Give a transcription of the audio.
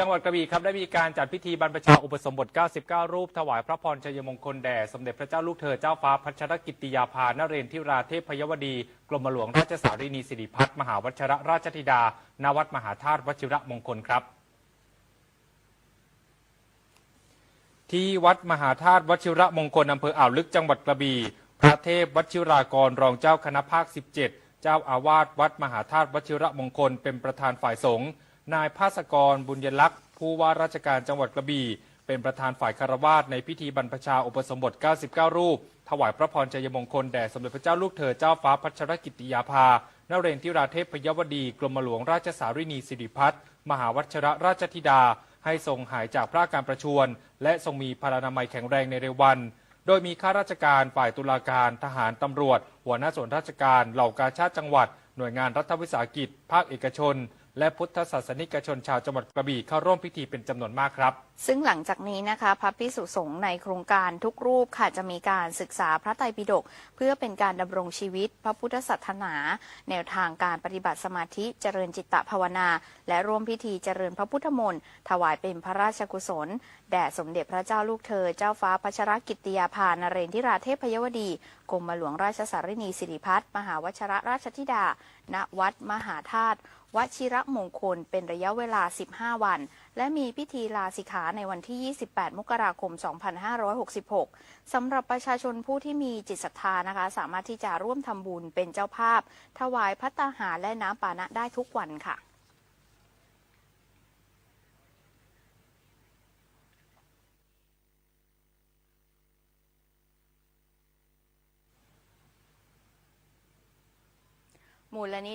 จังหวัดกระบี่ครับได้มีการจัดพิธีบรรพชาอุปสมบท 99 รูป ถวายพระพรชัยมงคลแด่ สมเด็จพระเจ้าลูกเธอเจ้าฟ้าพัชรกิติยาภานเรนทิราเทพยวดี กรมหลวงราชสารีนีสิริพัฒน์มหาวัชรราชธิดาณวัดมหาธาตุวชิระมงคลครับ ที่วัดมหาธาตุวชิระมงคลอำเภออ่าวลึกจังหวัดกระบี่พระเทพวชิรากรรองเจ้าคณะภาค 17 เจ้าอาวาสวัดมหาธาตุวชิระมงคลเป็นประธานฝ่ายสงฆ์ นายภาสกรบุญยลักษณ์ผู้ว่าราชการจังหวัดกระบี่ เป็นประธานฝ่ายคารวาสในพิธีบรรพชาอุปสมบท 99 รูป ถวายพระพรชัยมงคลแด่สมเด็จพระเจ้าลูกเธอเจ้าฟ้าพัชรกิติยาภานเรนทิราเทพพยวดี กรมหลวงราชสารีนีสิริพัฒน์มหาวัชรราชธิดา ให้ทรงหายจากพระาการประชวรและทรงมีพลานามัยแข็งแรงในเร็ววัน โดยมีข้าราชการฝ่ายตุลาการทหารตำรวจ หัวหน้าส่วนราชการเหล่ากาชาติจังหวัด หน่วยงานรัฐวิสาหกิจ ภาคเอกชน และพุทธศาสนิกชนชาวจังหวัดกระบี่เข้าร่วมพิธีเป็นจำนวนมากครับ ซึ่งหลังจากนี้นะคะพระพิสุสงฆ์ในโครงการทุกรูปค่ะจะมีการศึกษาพระไตรปิฎกเพื่อเป็นการดำรงชีวิต พระพุทธศาสนา แนวทางการปฏิบัติสมาธิเจริญจิตตภาวนา และร่วมพิธีเจริญพระพุทธมนต์ถวายเป็นพระราชกุศล แด่สมเด็จพระเจ้าลูกเธอ เจ้าฟ้าพัชรกิติยาภานเรนทิราเทพยวดีกรมหลวงราชสารีนีสิริพัฒน์มหาวชรราชธิดา ณวัดมหาธาตุ วชิระมงคล เป็นระยะเวลา 15 วัน และมีพิธีลาสิกขาในวันที่ 28 มกราคม 2566 สำหรับประชาชนผู้ที่มีจิตศรัทธานะคะ สามารถที่จะร่วมทำบุญเป็นเจ้าภาพ ถวายพัตตาหารและน้ำปานะได้ทุกวันค่ะมูลนิธิ